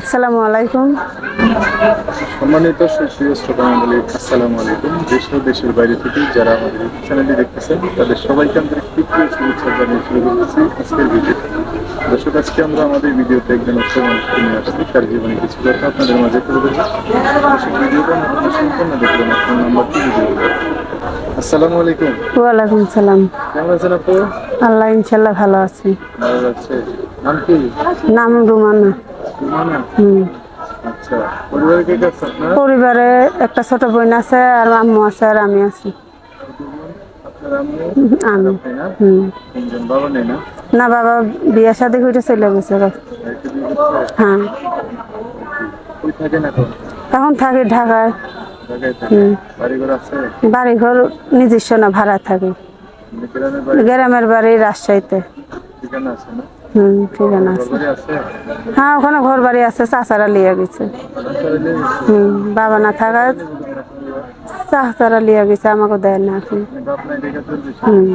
আসসালামু আলাইকুম। সম্মানিত সুপ্রিয় শ্রোতামণ্ডলী আসসালামু আলাইকুম। দেশ ও দেশের বাইরে থেকে যারা আমাদের চ্যানেলটি দেখতেছেন তাদের সবাইকে আন্তরিক প্রীতীয় শুভেচ্ছা জানিয়ে শুরু করতেছি আজকের ভিডিও দর্শক আজকে আমরা আমাদের ভিডিওতে একজন উৎসব মানুষকে নিয়ে আসছি। তার জীবনে কিছু কথা আপনাদের মাঝে তুলে ধরবো। দর্শক ভিডিওটা আপনারা সম্পূর্ণ দেখবেন আপনার নাম্বারটি ভিডিও আসসালামু আলাইকুম। ওয়ালাইকুম সালাম। কেমন আছেন আপু? আল্লাহ ইনশাল্লাহ ভালো আছি ভালো লাগছে নাম কি? নাম রুমানা। পরিবারে আছে আপনার পরিবারে একটা ছোট বোন আছে আর আম্মু আছে আর আমি আছি। আমি। না? হুম। বাবা বিয়ে শাদি করে চলে গেছে? হ্যাঁ। এখন? থাকি ঢাকায়। ঢাকায় থাকে হুম। বাড়ি ঘর আছে? বাড়ি ঘর নিজস্ব না ভাড়া থাকি। মানে গ্রামের বাড়ি রাজশাহীতে। হুম আছে। হ্যাঁ ওখানে ঘর বাড়ি আছে, চাচারা লিয়ে গেছে? হুম, বাবা না থাকায় চাচারা লিয়ে গেছে, আমাকে দেয় না এখন। হুম,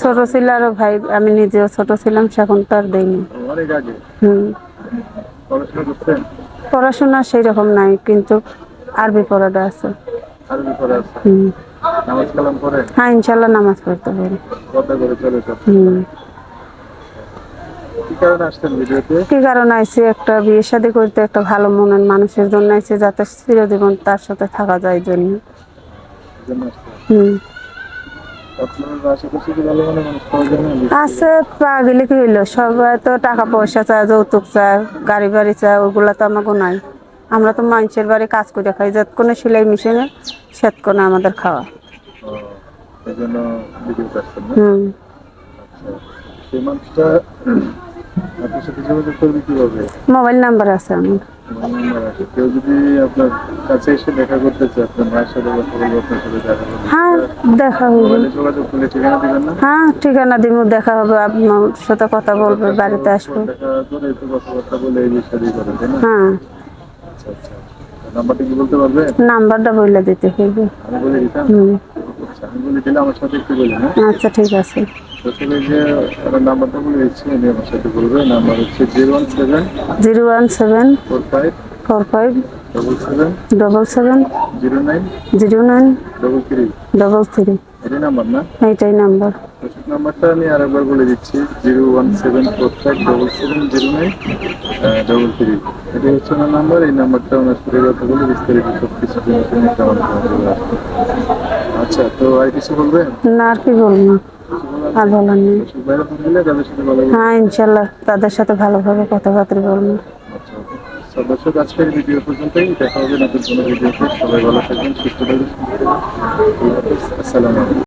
ছোট ছিল ভাই, আমি নিজেও ছোট ছিলাম, সেখন তো আর দেয়নি। হুম। পড়াশোনা সেই রকম নাই, কিন্তু আরবি পড়াটা আছে। হুম। হ্যাঁ ইনশাল্লাহ নামাজ পড়তে পারি। হুম। কারণে আসছেন ভিডিওতে কি কারণ আইসি? একটা বিয়ে শাদী করতে একটা ভালো মনের মানুষের জন্য আইসি যাতে চিরজীবন তার সাথে থাকা যায় জন্য। জন্য আসছেন হুম। কি আছে পাগলি হইল? সবাই তো টাকা পয়সা চায় যৌতুক চায় গাড়ি বাড়ি চায় ওগুলা তো আমাকে নাই। আমরা তো মানুষের বাড়ি কাজ করে খাই যতক্ষণে সেলাই মেশিনে সেতক্ষণে আমাদের খাওয়া। হুম। আচ্ছা সেই মানুষটা যোগাযোগ করবে কীভাবে? মোবাইল নাম্বার আছে আমার। আমার নাম্বার আছে। কেউ যদি আপনার কাছে এসে দেখা করতে চায় আপনার মায়ের সাথে কথা বলব আপনার সাথে দেখা করব। হ্যাঁ দেখা হবে। যোগাযোগ করলে ঠিকানা দিবেন না? হ্যাঁ ঠিকানা দিব দেখা হবে আপনার সাথে কথা বলবে বাড়িতে আসব। দেখা করে একটু কথাবার্তা বলে এই বিষয়ে করেন তাই না? হ্যাঁ। আচ্ছা আচ্ছা। নাম্বারটা কি বলতে পারবে? নাম্বারটা বলে দিতে হবে। আমি বলে দিতাম? হুম। আচ্ছা আমি বলে দিলে আমার সাথে একটু বলি হ্যাঁ? আচ্ছা ঠিক আছে। যে আমার নাম্বারটা বলে দিচ্ছি উনি আমার সাথে বলবে নাম্বার হচ্ছে zero one seven zero one seven four five four five double seven double seven zero nine zero nine double three. Double three. এটাই নাম্বার না? এইটাই নাম্বার। নাম্বারটা আমি আরেকবার বলে দিচ্ছি। Zero one seven four five double seven zero nine double three. এটাই হচ্ছে আমার নাম্বার। এই নাম্বারটা ওনার সাথে কথা বলে বিস্তারিত সব কিছু জেনে শুনে কেমন কেমন আচ্ছা তো আর কিছু বলবেন? না আর কি বলব? আর বলার নেই হ্যাঁ ইনশাল্লাহ তাদের সাথে ভালোভাবে কথাবার্তা বলব। সবাই ভালো আসসালামু আলাইকুম